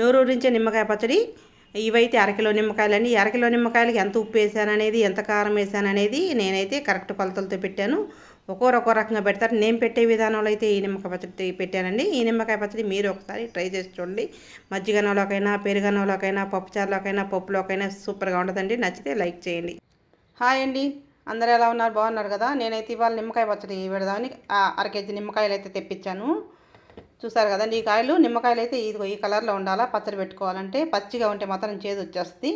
నోరూరించే నిమ్మకాయ పచ్చడి. ఇవైతే అరకిలో నిమ్మకాయలని అరకిలో నిమ్మకాయలకి ఎంత ఉప్పు వేసాను అనేది ఎంత కారం వేసాను అనేది నేనైతే కరెక్ట్ కొలతలతో పెట్టాను. ఒక్కొరు ఒక్కో రకంగా పెడతారు. నేను పెట్టే విధానంలో అయితే ఈ నిమ్మకాయ పచ్చడి పెట్టానండి. ఈ నిమ్మకాయ పచ్చడి మీరు ఒకసారి ట్రై చేసి చూడండి. మజ్జిగనంలోకైనా పెరుగనంలోకైనా పప్పుచారులోకైనా పప్పులోకైనా సూపర్గా ఉంటుందండి. నచ్చితే లైక్ చేయండి. హాయ్ అండి. అందరూ ఎలా ఉన్నారు? బాగున్నారు కదా? నేనైతే ఇవాళ నిమ్మకాయ పచ్చడి పెడదామని ఆ, అర కేజీ నిమ్మకాయలు అయితే తెప్పించాను. చూసారు కదండి ఈ కాయలు నిమ్మకాయలు అయితే ఇదిగో ఈ కలర్లో ఉండాలా పచ్చడి పెట్టుకోవాలంటే పచ్చిగా ఉంటే మాత్రం చేదు వచ్చేస్తుంది.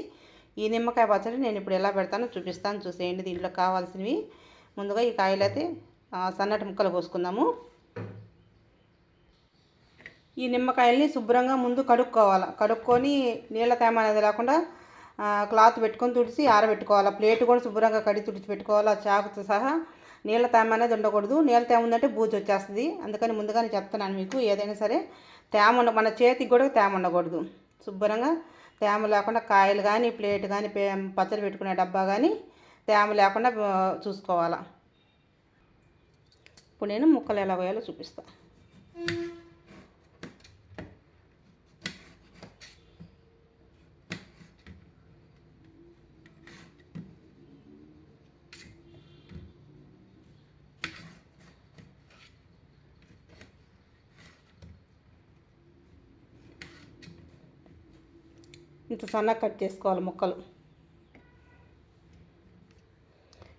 ఈ నిమ్మకాయ పచ్చడి నేను ఇప్పుడు ఎలా పెడతానో చూపిస్తాను చూసేయండి దీంట్లో కావాల్సినవి. ముందుగా ఈ కాయలు అయితే సన్నటి ముక్కలు కోసుకుందాము. ఈ నిమ్మకాయల్ని శుభ్రంగా ముందు కడుక్కోవాలి కడుక్కొని నీళ్ళ తేమ అనేది లేకుండా క్లాత్ పెట్టుకొని తుడిచి ఆరబెట్టుకోవాలి. ప్లేట్ కూడా శుభ్రంగా కడిగి తుడిచి పెట్టుకోవాలి చాకుతో సహా. నీళ్ళ తేమ అనేది ఉండకూడదు. నీళ్ళ తేమ ఉందంటే బూజు వచ్చేస్తుంది. అందుకని ముందుగానే చెప్తున్నాను మీకు ఏదైనా సరే తేమ ఉండ మన చేతికి కూడా తేమ ఉండకూడదు. శుభ్రంగా తేమ లేకుండా కాయలు కానీ ప్లేట్ కానీ పచ్చడి పెట్టుకునే డబ్బా కానీ తేమ లేకుండా చూసుకోవాలి చూసుకోవాలా. ఇప్పుడు నేను ముక్కలు ఎలా పోయాలో చూపిస్తాను ఇంత సన్నగా కట్ చేసుకోవాలి ముక్కలు.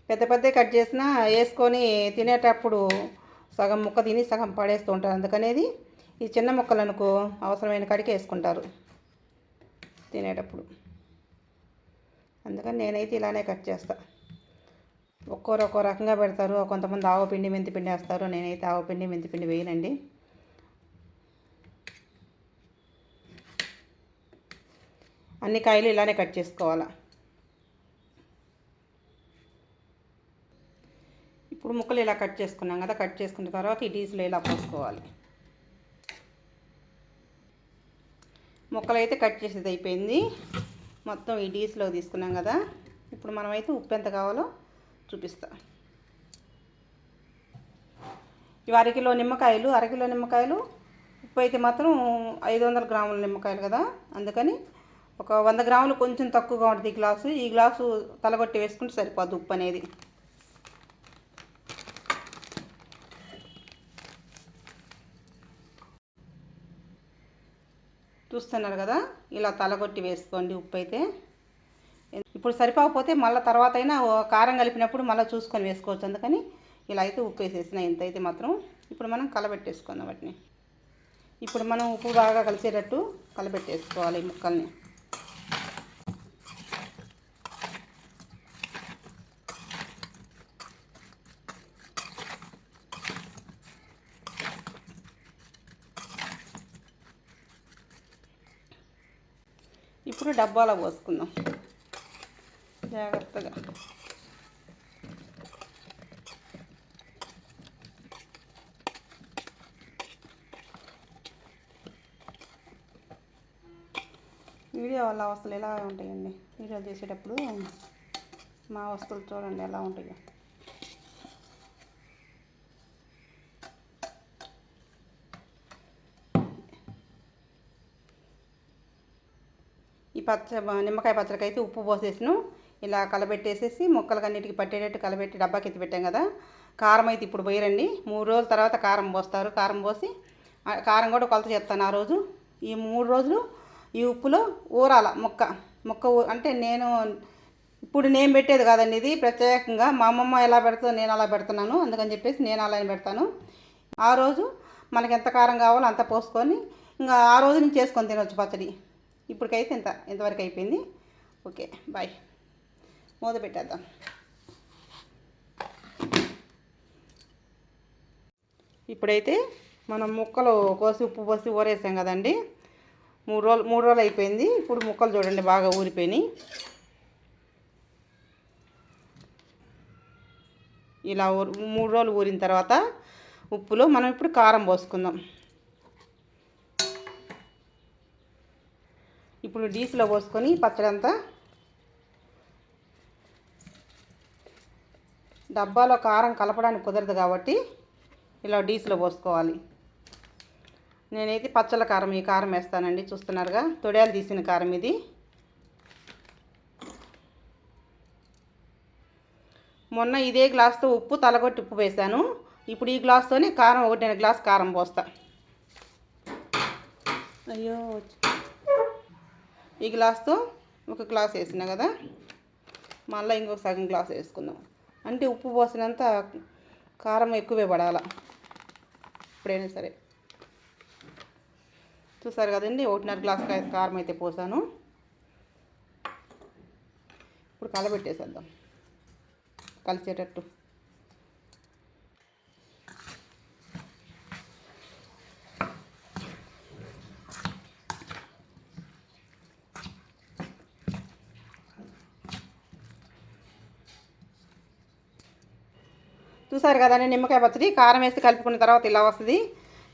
పెద్ద పెద్ద కట్ చేసినా వేసుకొని తినేటప్పుడు సగం ముక్క తిని సగం పడేస్తూ ఉంటారు. అందుకనేది ఈ చిన్న ముక్కలు అనుకో అవసరమైన కాడికి వేసుకుంటారు తినేటప్పుడు. అందుకని నేనైతే ఇలానే కట్ చేస్తా. ఒక్కోరు ఒక్కో రకంగా పెడతారు. కొంతమంది ఆవపిండి మెంతిపిండి వేస్తారు. నేనైతే ఆవపిండి మెంతిపిండి వేయనండి. అన్ని కాయలు ఇలానే కట్ చేసుకోవాలా. ఇప్పుడు ముక్కలు ఇలా కట్ చేసుకున్నాం కదా కట్ చేసుకున్న తర్వాత ఈ డీజిల్ ఇలా పోసుకోవాలి. ముక్కలు అయితే కట్ చేసేది అయిపోయింది. మొత్తం ఈ డీస్లో తీసుకున్నాం కదా. ఇప్పుడు మనమైతే ఉప్పు ఎంత కావాలో చూపిస్తాం. ఇవి అరకిలో నిమ్మకాయలు అరకిలో నిమ్మకాయలు. ఉప్పు అయితే మాత్రం ఐదు వందల గ్రాముల నిమ్మకాయలు కదా అందుకని ఒక వంద గ్రాములు కొంచెం తక్కువగా ఉంటుంది ఈ గ్లాసు. ఈ గ్లాసు తలగొట్టి వేసుకుంటే సరిపోద్ది ఉప్పు అనేది. చూస్తున్నారు కదా? ఇలా తలగొట్టి వేసుకోండి ఉప్పు అయితే. ఇప్పుడు సరిపోకపోతే మళ్ళీ తర్వాత అయినా ఓ కారం కలిపినప్పుడు మళ్ళీ చూసుకొని వేసుకోవచ్చు. అందుకని ఇలా అయితే ఉప్పు వేసేసిన ఇంత అయితే మాత్రం. ఇప్పుడు మనం కలబెట్టేసుకుందాం వాటిని. ఇప్పుడు మనం ఉప్పు బాగా కలిసేటట్టు కలబెట్టేసుకోవాలి ముక్కల్ని. ఇప్పుడు డబ్బాలో పోసుకుందాం. జాగ్రత్తగా. వీడియో వల్ల అవసరాలు ఎలా ఉంటాయండి? వీడియో చేసేటప్పుడు మా వస్తువులు చూడండి ఎలా ఉంటాయో. పచ్చ నిమ్మకాయ పచ్చడికి అయితే ఉప్పు పోసేసాను ఇలా కలబెట్టేసేసి ముక్కలు అన్నిటికి పట్టేటట్టు కలబెట్టి డబ్బాకి ఎత్తి పెట్టాం కదా. కారం అయితే ఇప్పుడు పోయరండి. మూడు రోజుల తర్వాత కారం పోస్తారు. కారం పోసి కారం కూడా కొలత చెప్తాను ఆ రోజు. ఈ మూడు రోజులు ఈ ఉప్పులో ఊరాల ముక్క ముక్క ఊ అంటే నేను ఇప్పుడు నేను పెట్టేది కాదండి ఇది. ప్రత్యేకంగా మా అమ్మమ్మ ఎలా పెడుతుందో నేను అలా పెడుతున్నాను. అందుకని చెప్పేసి నేను అలానే పెడతాను. ఆ రోజు మనకి ఎంత కారం కావాలో అంత పోసుకొని ఇంకా ఆ రోజు నుంచి చేసుకొని తినొచ్చు పచ్చడి. ఇప్పటికైతే ఎంత ఇంతవరకు అయిపోయింది. Okay bye. మూత పెట్టేద్దాం. ఇప్పుడైతే మనం ముక్కలు కోసి ఉప్పు పోసి ఊరేసాం కదండి. మూడు రోజులు మూడు రోజులు అయిపోయింది. ఇప్పుడు ముక్కలు చూడండి బాగా ఊరిపోయినాయి. ఇలా ఊరు మూడు రోజులు ఊరిన తర్వాత ఉప్పులో మనం ఇప్పుడు కారం పోసుకుందాం. ఇప్పుడు డీస్లో పోసుకొని పచ్చడి అంతా డబ్బాలో కారం కలపడానికి కుదరదు కాబట్టి ఇలా డీస్లో పోసుకోవాలి. నేనైతే పచ్చల కారం ఈ కారం వేస్తానండి. చూస్తున్నారుగా తొడయాలు తీసిన కారం ఇది. మొన్న ఇదే గ్లాస్తో ఉప్పు తలగొట్టి ఉప్పు వేశాను. ఇప్పుడు ఈ గ్లాస్తోనే కారం ఒకటి గ్లాస్ కారం పోస్తా. అయ్యో ఈ గ్లాస్తో ఒక గ్లాస్ వేసిన కదా? మళ్ళీ ఇంకొక సగం గ్లాస్ వేసుకుందాం. అంటే ఉప్పు పోసినంత కారం ఎక్కువే పడాల? ఎప్పుడైనా సరే. చూసారు కదండి? ఒకటిన్నర గ్లాస్ కారం అయితే పోసాను. ఇప్పుడు కలబెట్టేసేద్దాం. కలిసేటట్టు. చూసారు కదండి నిమ్మకాయ పచ్చడి కారం వేసి కలుపుకున్న తర్వాత ఇలా వస్తుంది.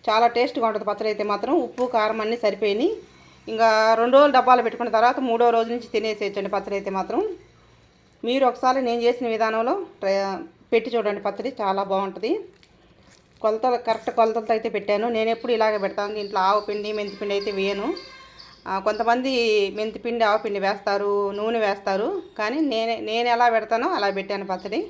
చాలా టేస్ట్గా ఉంటుంది పచ్చడి అయితే మాత్రం. ఉప్పు కారం అన్నీ సరిపోయినాయి. ఇంకా రెండు రోజులు డబ్బాలు పెట్టుకున్న తర్వాత మూడో రోజు నుంచి తినేసేయచ్చండి పచ్చడి అయితే మాత్రం. మీరు ఒకసారి నేను చేసిన విధానంలో ట్రై పెట్టి చూడండి పచ్చడి చాలా బాగుంటుంది. కొలతలు కరెక్ట్ కొలతలతో అయితే పెట్టాను. నేను ఎప్పుడు ఇలాగే పెడతాను. దీంట్లో ఆవు పిండి మెంతిపిండి అయితే వేయను. కొంతమంది మెంతిపిండి ఆవు పిండి వేస్తారు నూనె వేస్తారు. కానీ నేనే నేను ఎలా పెడతానో అలా పెట్టాను పచ్చడి.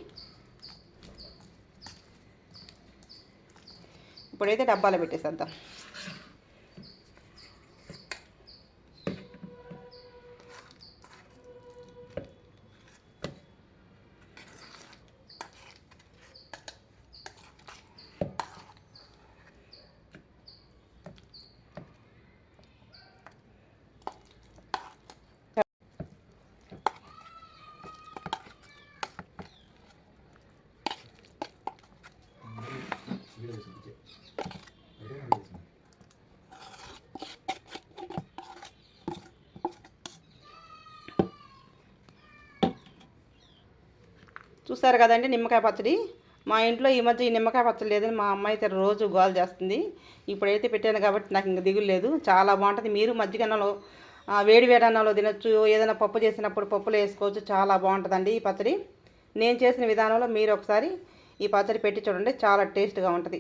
ఇప్పుడైతే డబ్బాలో పెట్టేసేద్దాం. చూసారు కదండి నిమ్మకాయ పచ్చడి? మా ఇంట్లో ఈ మధ్య ఈ నిమ్మకాయ పచ్చడి లేదని మా అమ్మ అయితే రోజు గోల్ చేస్తుంది. ఇప్పుడైతే పెట్టాను కాబట్టి నాకు ఇంకా దిగులు లేదు. చాలా బాగుంటుంది. మీరు మజ్జిగ వేడి వేడి అన్నంలో తినొచ్చు. ఏదైనా పప్పు చేసినప్పుడు పప్పులో వేసుకోవచ్చు. చాలా బాగుంటుందండి ఈ పచ్చడి. నేను చేసిన విధానంలో మీరు ఒకసారి ఈ పచ్చడి పెట్టి చూడండి. చాలా టేస్ట్గా ఉంటుంది.